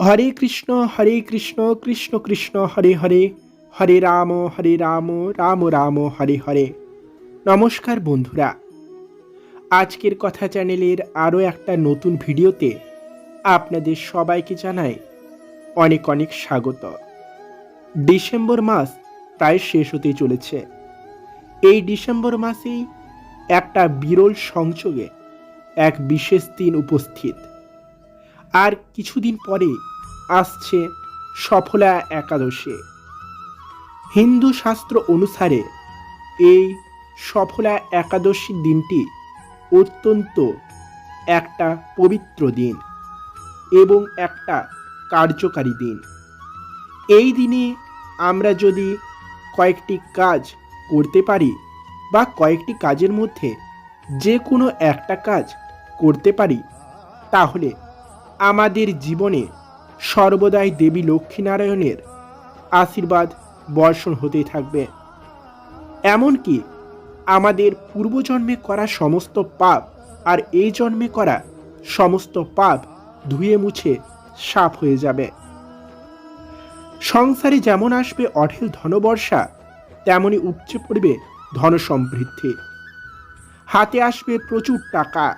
হরে কৃষ্ণ হরে কৃষ্ণ কৃষ্ণ কৃষ্ণ, হরে হরে। হরে রাম হরে রাম রাম রাম, হরে হরে। নমস্কার বন্ধুরা। আজকের কথা চ্যানেলের আরও একটা নতুন ভিডিওতে আপনাদের সবাইকে জানাই অনেক অনেক স্বাগত। ডিসেম্বর মাস প্রায় শেষ হতে চলেছে। এই ডিসেম্বর মাসেই একটা বিরল সংযোগে এক বিশেষ দিন উপস্থিত। আর কিছুদিন পরে আসছে সফলা একাদশী। হিন্দু শাস্ত্র অনুসারে এই সফলা একাদশী দিনটি অত্যন্ত একটা পবিত্র দিন এবং একটা কার্যকারী দিন। এই দিনে আমরা যদি কয়েকটি কাজ করতে পারি বা কয়েকটি কাজের মধ্যে যে কোনো একটা কাজ করতে পারি, তাহলে আমাদের জীবনে সর্বদাই দেবী লক্ষ্মীনারায়ণের আশীর্বাদ বর্ষণ হতেই থাকবে। এমনকি আমাদের পূর্বজন্মে করা সমস্ত পাপ আর এই জন্মে করা সমস্ত পাপ ধুয়ে মুছে সাফ হয়ে যাবে। সংসারে যেমন আসবে অঢেল ধনবর্ষা, তেমনি উপচে পড়বে ধন সমৃদ্ধি হাতে আসবে প্রচুর টাকা।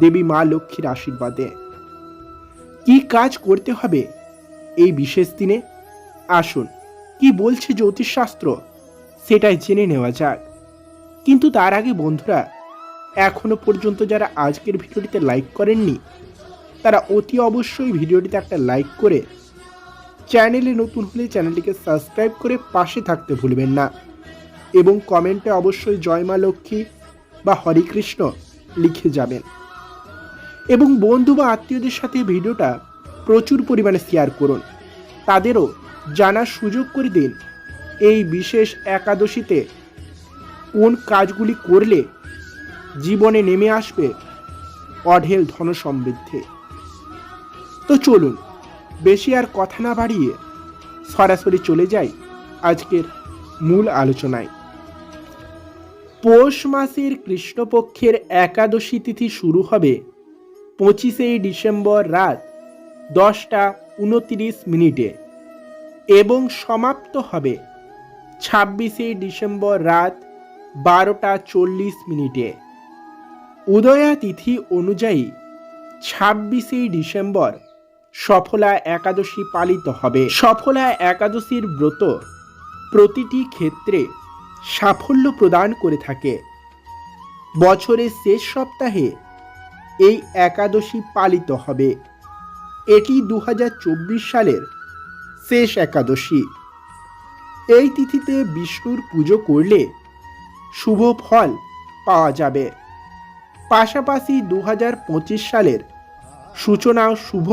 দেবী মা লক্ষ্মীর আশীর্বাদে। কি কাজ করতে হবে এই বিশেষ দিনে? আসুন, কি বলছে জ্যোতিষশাস্ত্র? সেটাই জেনে নেওয়া যাক। কিন্তু তার আগে বন্ধুরা, এখনও পর্যন্ত যারা আজকের ভিডিওটিতে লাইক করেননি, তারা অতি অবশ্যই ভিডিওটিতে একটা লাইক করে চ্যানেলে নতুন হলে চ্যানেলটিকে সাবস্ক্রাইব করে পাশে থাকতে ভুলবেন না এবং কমেন্টে অবশ্যই জয় মা লক্ষ্মী বা হরে কৃষ্ণ লিখে যাবেন। এবং বন্ধু বা আত্মীয়দের সাথে ভিডিওটা প্রচুর পরিমাণে শেয়ার করুন। তাদেরও জানার সুযোগ করে দিন। এই বিশেষ একাদশীতে কোন কাজগুলি করলে জীবনে নেমে আসবে অঢেল ধন সমৃদ্ধি তো চলুন, বেশি আর কথা না বাড়িয়ে সরাসরি চলে যাই আজকের মূল আলোচনায়। পৌষ মাসের কৃষ্ণপক্ষের একাদশী তিথি শুরু হবে পঁচিশে ডিসেম্বর রাত দশটা উনতিরিশ মিনিটে এবং সমাপ্ত হবে ছাব্বিশে ডিসেম্বর রাত বারোটা চল্লিশ মিনিটে। উদয়া তিথি অনুযায়ী ছাব্বিশে ডিসেম্বর সফলা একাদশী পালিত হবে। সফলা একাদশীর ব্রত প্রতিটি ক্ষেত্রে সাফল্য প্রদান করে থাকে। বছরের শেষ সপ্তাহে এই একাদশী পালিত হবে। এটি দু হাজার চব্বিশ সালের শেষ একাদশী। এই তিথিতে বিষ্ণুর পুজো করলে শুভ ফল পাওয়া যাবে। পাশাপাশি দু হাজার পঁচিশ সালের সূচনাও শুভ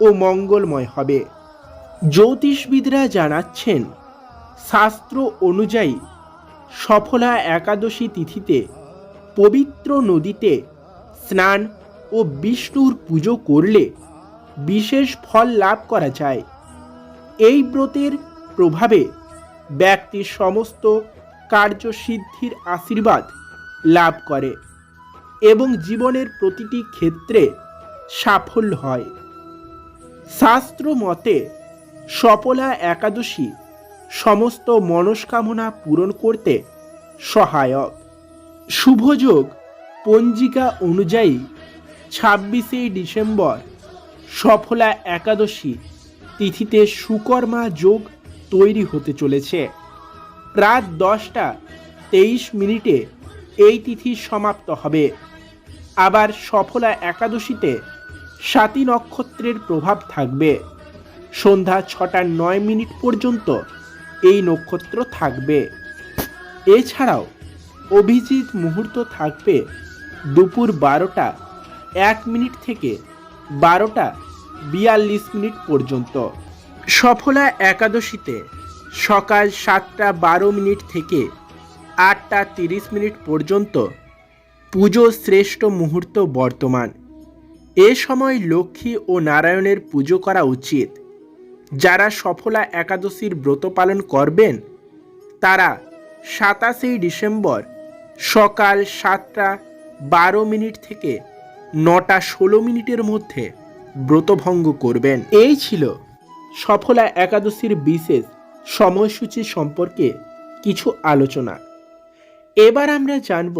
ও মঙ্গলময় হবে। জ্যোতিষবিদরা জানাচ্ছেন, শাস্ত্র অনুযায়ী সফলা একাদশী তিথিতে পবিত্র নদীতে স্নান ও বিষ্ণুর পুজো করলে বিশেষ ফল লাভ করা যায়। এই ব্রতের প্রভাবে ব্যক্তির সমস্ত কার্যসিদ্ধির আশীর্বাদ লাভ করে এবং জীবনের প্রতিটি ক্ষেত্রে সাফল্য হয়। শাস্ত্র মতে সফলা একাদশী সমস্ত মনস্কামনা পূরণ করতে সহায়ক। শুভযোগ পঞ্জিকা অনুযায়ী ছাব্বিশে ডিসেম্বর সফলা একাদশী তিথিতে সুকর্মা যোগ তৈরি হতে চলেছে। রাত দশটা তেইশ মিনিটে এই তিথি সমাপ্ত হবে। আবার সফলা একাদশীতে সাতী নক্ষত্রের প্রভাব থাকবে। সন্ধ্যা ছটা নয় মিনিট পর্যন্ত এই নক্ষত্র থাকবে। এছাড়াও অভিজিৎ মুহূর্ত থাকবে দুপুর বারোটা, এক মিনিট থেকে বারোটা বিয়াল্লিশ মিনিট পর্যন্ত। সফলা একাদশীতে সকাল সাতটা বারো মিনিট থেকে আটটা তিরিশ মিনিট পর্যন্ত পুজো শ্রেষ্ঠ মুহূর্ত বর্তমান। এ সময় লক্ষ্মী ও নারায়ণের পুজো করা উচিত। যারা সফলা একাদশীর ব্রত পালন করবেন, তারা সাতাশেই ডিসেম্বর সকাল সাতটা বারো মিনিট থেকে নটা ষোলো মিনিটের মধ্যে ব্রতভঙ্গ করবেন। এই ছিল সফলা একাদশীর বিশেষ সময়সূচি সম্পর্কে কিছু আলোচনা। এবার আমরা জানব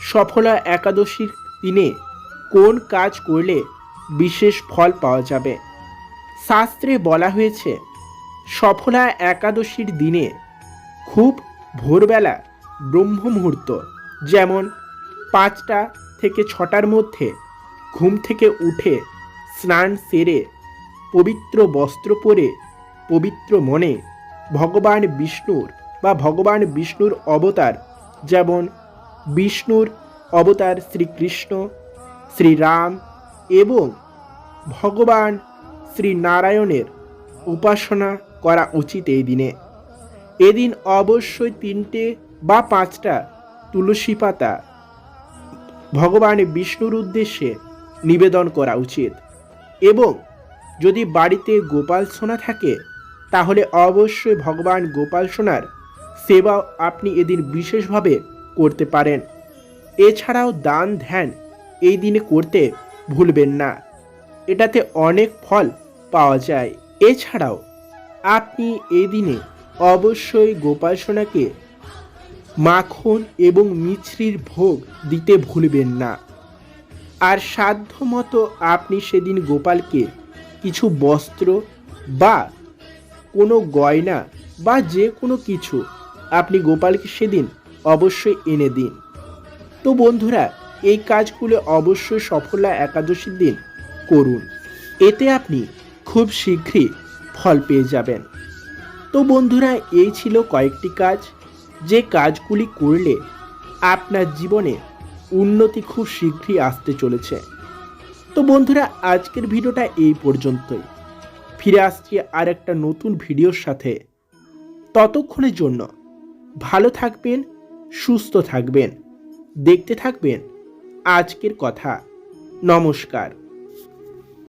সফলা একাদশীর দিনে কোন কাজ করলে বিশেষ ফল পাওয়া যাবে। শাস্ত্রে বলা হয়েছে, সফলা একাদশীর দিনে খুব ভোরবেলা ব্রহ্ম মুহূর্ত যেমন পাঁচটা থেকে ছটার মধ্যে ঘুম থেকে উঠে স্নান সেরে পবিত্র বস্ত্র পরে পবিত্র মনে ভগবান বিষ্ণুর বা ভগবান বিষ্ণুর অবতার যেমন বিষ্ণুর অবতার শ্রীকৃষ্ণ, শ্রীরাম এবং ভগবান শ্রী নারায়ণের উপাসনা করা উচিত এই দিনে। এদিন অবশ্যই তিনটে বা পাঁচটা তুলসী পাতা ভগবান বিষ্ণুর উদ্দেশ্যে নিবেদন করা উচিত। এবং যদি বাড়িতে গোপাল সোনা থাকে, তাহলে অবশ্যই ভগবান গোপাল সোনার সেবা আপনি এদিন বিশেষভাবে করতে পারেন। এছাড়াও দান ধ্যান এই দিনে করতে ভুলবেন না। এটাতে অনেক ফল পাওয়া যায়। এছাড়াও আপনি এই দিনে অবশ্যই গোপাল সোনাকে মাখন এবং মিছরির ভোগ দিতে ভুলবেন না। আর সাধ্য মতো আপনি সেদিন গোপালকে কিছু বস্ত্র বা কোনো গয়না বা যে কোনো কিছু আপনি গোপালকে সেদিন অবশ্যই এনে দিন। তো বন্ধুরা, এই কাজগুলো অবশ্যই সফলা একাদশীর দিন করুন। এতে আপনি খুব শীঘ্রই ফল পেয়ে যাবেন। তো বন্ধুরা, এই ছিল কয়েকটি কাজ। যে কাজগুলি করলে আপনার জীবনে উন্নতি খুব শীঘ্রই আসতে চলেছে। তো বন্ধুরা, আজকের ভিডিওটা এই পর্যন্তই। ফিরে আসছি আর একটা নতুন ভিডিওর সাথে। ততক্ষণের জন্য ভালো থাকবেন, সুস্থ থাকবেন, দেখতে থাকবেন আজকের কথা। নমস্কার।